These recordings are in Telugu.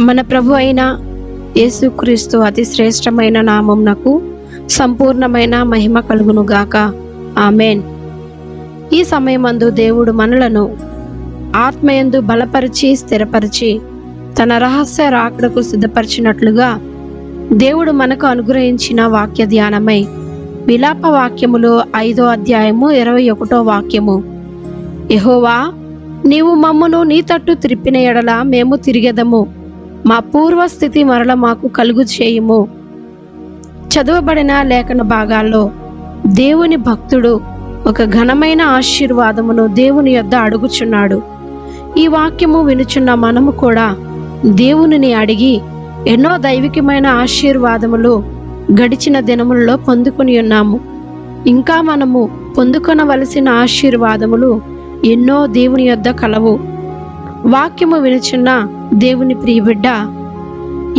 మన ప్రభు అయిన యేసుక్రీస్తు అతి శ్రేష్టమైన నామంనకు సంపూర్ణమైన మహిమ కలుగును గాక. ఆమెన్. ఈ సమయమందు దేవుడు మనలను ఆత్మయందు బలపరిచి స్థిరపరిచి తన రహస్య రాకడకు సిద్ధపరిచినట్లుగా దేవుడు మనకు అనుగ్రహించిన వాక్య ధ్యానమై విలాప వాక్యములో ఐదో అధ్యాయము ఇరవై ఒకటో వాక్యము. ఎహోవా నీవు మమ్మును నీ తట్టు త్రిప్పిన ఎడల మేము తిరిగెదము. మా పూర్వస్థితి మరల మాకు కలుగు చేయుము. చదవబడిన లేఖన భాగాల్లో దేవుని భక్తుడు ఒక ఘనమైన ఆశీర్వాదమును దేవుని యొద్ద అడుగుచున్నాడు. ఈ వాక్యము వినుచున్న మనము కూడా దేవునిని అడిగి ఎన్నో దైవికమైన ఆశీర్వాదములు గడిచిన దినములలో పొందుకుని ఉన్నాము. ఇంకా మనము పొందుకొనవలసిన ఆశీర్వాదములు ఎన్నో దేవుని యొద్ద కలవు. వాక్యము వినుచున్న దేవుని ప్రియబిడ్డ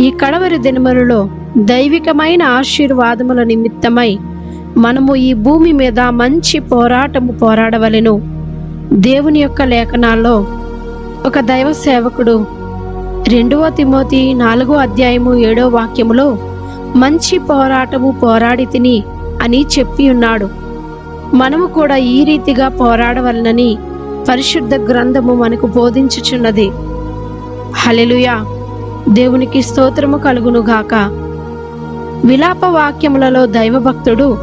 ఈ కడవరి దినములలో దైవికమైన ఆశీర్వాదముల నిమిత్తమై మనము ఈ భూమి మీద మంచి పోరాటము పోరాడవలెను. దేవుని యొక్క లేఖనాల్లో ఒక దైవ సేవకుడు రెండవ తిమోతి నాలుగో అధ్యాయము ఏడో వాక్యములో మంచి పోరాటము పోరాడి తిని అని చెప్పి ఉన్నాడు. మనము కూడా ఈ రీతిగా పోరాడవలనని పరిశుద్ధ గ్రంథము మనకు బోధించుచున్నది. హలెలుయా దేవునికి స్తోత్రము కలుగును గాక విలాప వాక్యములలో దైవభక్తుడు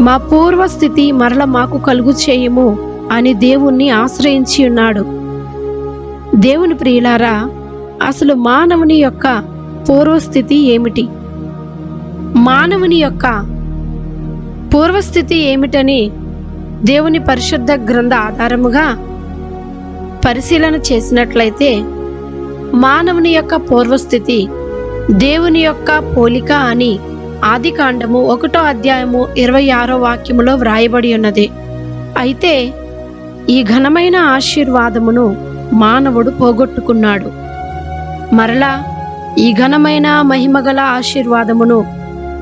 మా పూర్వస్థితి మరల మాకు కలుగు చేయము అని దేవుణ్ణి ఆశ్రయించి ఉన్నాడు. దేవుని ప్రియులారా అసలు మానవుని యొక్క పూర్వస్థితి ఏమిటి? మానవుని యొక్క పూర్వస్థితి ఏమిటని దేవుని పరిశుద్ధ గ్రంథ ఆధారముగా పరిశీలన చేసినట్లయితే మానవుని యొక్క పూర్వస్థితి దేవుని యొక్క పోలిక అని ఆది కాండము ఒకటో అధ్యాయము ఇరవై ఆరో వాక్యములో వ్రాయబడి ఉన్నది. అయితే ఈ ఘనమైన ఆశీర్వాదమును మానవుడు పోగొట్టుకున్నాడు. మరలా ఈ ఘనమైన మహిమగల ఆశీర్వాదమును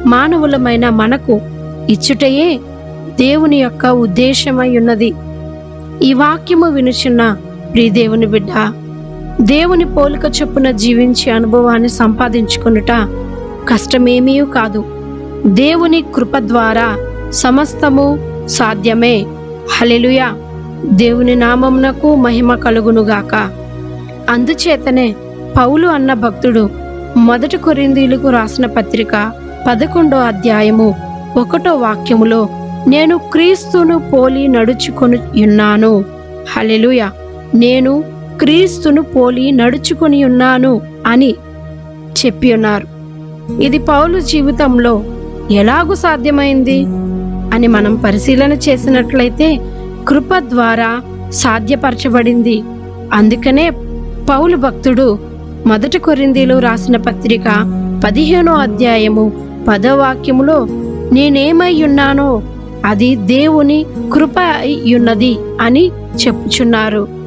మానవులమైన మనకు ఇచ్చుటయే దేవుని యొక్క ఉద్దేశమై ఉన్నది. ఈ వాక్యము వినుచున్న ప్రియదేవుని బిడ్డ దేవుని పోలిక చొప్పున జీవించే అనుభవాన్ని సంపాదించుకొనుట కష్టమేమీ కాదు. దేవుని కృప ద్వారా సమస్తము సాధ్యమే. హలెలుయా దేవుని నామమునకు మహిమ కలుగునుగాక. అందుచేతనే పౌలు అన్న భక్తుడు మొదటి కొరిందీలకు రాసిన పత్రిక పదకొండో అధ్యాయము ఒకటో వాక్యములో నేను క్రీస్తును పోలి నడుచుకొని ఉన్నాను. హలెలుయ నేను క్రీస్తును పోలి నడుచుకుని ఉన్నాను అని చెప్పి ఉన్నారు. ఇది పౌలు జీవితంలో ఎలాగూ సాధ్యమైంది? అని మనం పరిశీలన చేసినట్లయితే కృప ద్వారా సాధ్యపరచబడింది. అందుకనే పౌలు భక్తుడు మొదటి కొరిందీలో రాసిన పత్రిక పదిహేనో అధ్యాయము పదో వాక్యములో నేనేమై ఉన్నానో అది దేవుని కృప అయి ఉన్నది అని చెప్పుచున్నారు.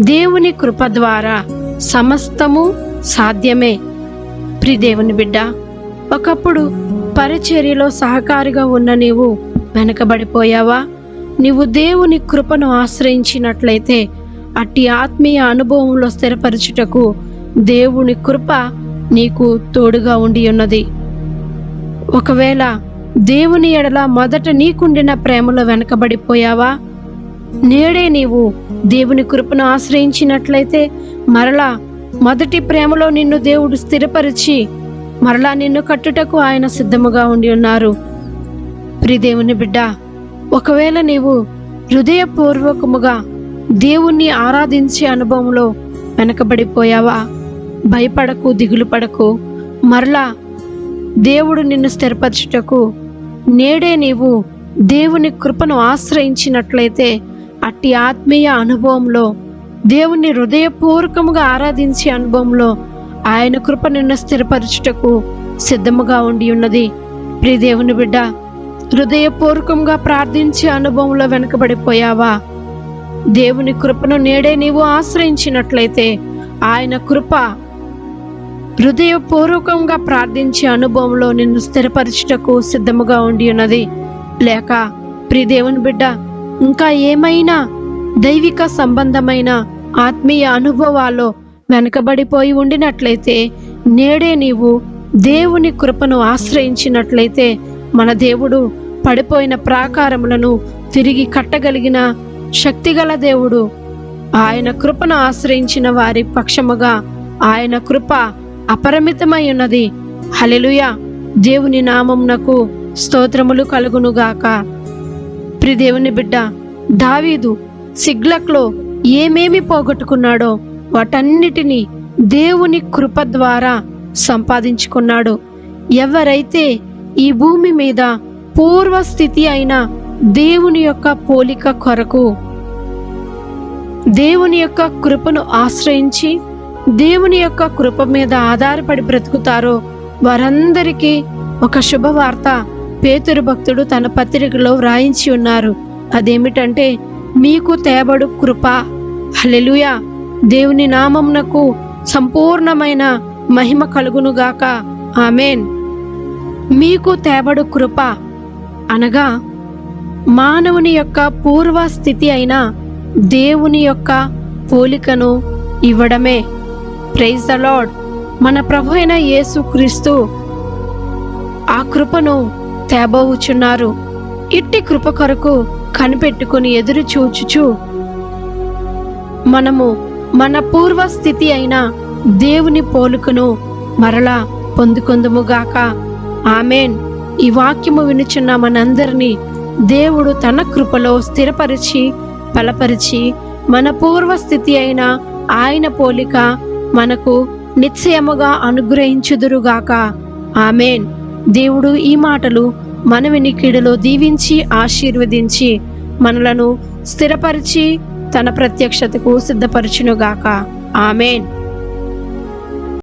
దేవుని కృప ద్వారా సమస్తము సాధ్యమే. ప్రిదేవుని బిడ్డ ఒకప్పుడు పరిచర్యలో సహకారిగా ఉన్న నీవు వెనకబడిపోయావా? నీవు దేవుని కృపను ఆశ్రయించినట్లయితే అట్టి ఆత్మీయ అనుభవంలో స్థిరపరచుటకు దేవుని కృప నీకు తోడుగా ఉండి ఉన్నది. ఒకవేళ దేవుని ఎడల మొదట నీకుండిన ప్రేమలో వెనకబడిపోయావా? నేడే నీవు దేవుని కృపను ఆశ్రయించినట్లయితే మరలా మొదటి ప్రేమలో నిన్ను దేవుడు స్థిరపరిచి మరలా నిన్ను కట్టుటకు ఆయన సిద్ధముగా ఉండి ఉన్నారు. ప్రిదేవుని బిడ్డ ఒకవేళ నీవు హృదయపూర్వకముగా దేవుణ్ణి ఆరాధించే అనుభవంలో వెనకబడిపోయావా? భయపడకు దిగులు పడకు. మరలా దేవుడు నిన్ను స్థిరపరచుటకు నేడే నీవు దేవుని కృపను ఆశ్రయించినట్లయితే అట్టి ఆత్మీయ అనుభవంలో దేవుణ్ణి హృదయపూర్వకముగా ఆరాధించే అనుభవంలో ఆయన కృప నిన్ను స్థిరపరచుటకు సిద్ధముగా ఉండి ఉన్నది. ప్రియ దేవుని బిడ్డ హృదయపూర్వకంగా ప్రార్థించే అనుభవంలో వెనుకబడిపోయావా? దేవుని కృపను నేడే నీవు ఆశ్రయించినట్లయితే ఆయన కృప హృదయపూర్వకంగా ప్రార్థించే అనుభవంలో నిన్ను స్థిరపరచుటకు సిద్ధముగా ఉండి ఉన్నది. లేక ప్రియ దేవుని బిడ్డ ఇంకా ఏమైనా దైవిక సంబంధమైన ఆత్మీయ అనుభవాల్లో వెనకబడిపోయి ఉండినట్లయితే నేడే నీవు దేవుని కృపను ఆశ్రయించినట్లయితే మన దేవుడు పడిపోయిన ప్రాకారములను తిరిగి కట్టగలిగిన శక్తిగల దేవుడు. ఆయన కృపను ఆశ్రయించిన వారి పక్షముగా ఆయన కృప అపరిమితమై ఉన్నది. హలెలుయ దేవుని నామమునకు స్తోత్రములు కలుగునుగాక. ప్రి దేవుని బిడ్డ దావీదు సిగ్లక్లో ఏమేమి పోగొట్టుకున్నాడో వాటన్నిటినీ దేవుని కృప ద్వారా సంపాదించుకున్నాడు. ఎవరైతే ఈ భూమి మీద పూర్వస్థితి అయిన దేవుని యొక్క పోలిక కొరకు దేవుని యొక్క కృపను ఆశ్రయించి దేవుని యొక్క కృప మీద ఆధారపడి బ్రతుకుతారో వారందరికీ ఒక శుభవార్త పేతురు భక్తుడు తన పత్రికలో వ్రాయించి ఉన్నారు. అదేమిటంటే మీకు తేబడు కృప. హలెలుయా దేవుని నామమునకు సంపూర్ణమైన మహిమ కలుగునుగాక. ఆమెన్. మీకు తేబడు కృప. అనగా మానవుని యొక్క పూర్వ స్థితి అయిన దేవుని యొక్క పోలికను ఇవ్వడమే. ప్రైజ్ ద లాడ్ మన ప్రభు అయిన యేసుక్రీస్తు ఆ కృపను తేబోవుచున్నారు ఇట్టి కృప కొరకు కనిపెట్టుకుని ఎదురు చూచుచు మనము మన పూర్వ స్థితి అయిన దేవుని పోలుకను మరలా పొందుకుందుముగాక. ఆమెన్. ఈ వాక్యము వినుచున్న మనందరినీ దేవుడు తన కృపలో స్థిరపరిచి బలపరిచి మన పూర్వ స్థితి అయిన ఆయన పోలిక మనకు నిశ్చయముగా అనుగ్రహించుదురుగాక. ఆమెన్. దేవుడు ఈ మాటలు మన వెనికిడిలో దీవించి ఆశీర్వదించి మనలను స్థిరపరిచి తన ప్రత్యక్షతకు సిద్ధపరచునుగాక. ఆమెన్.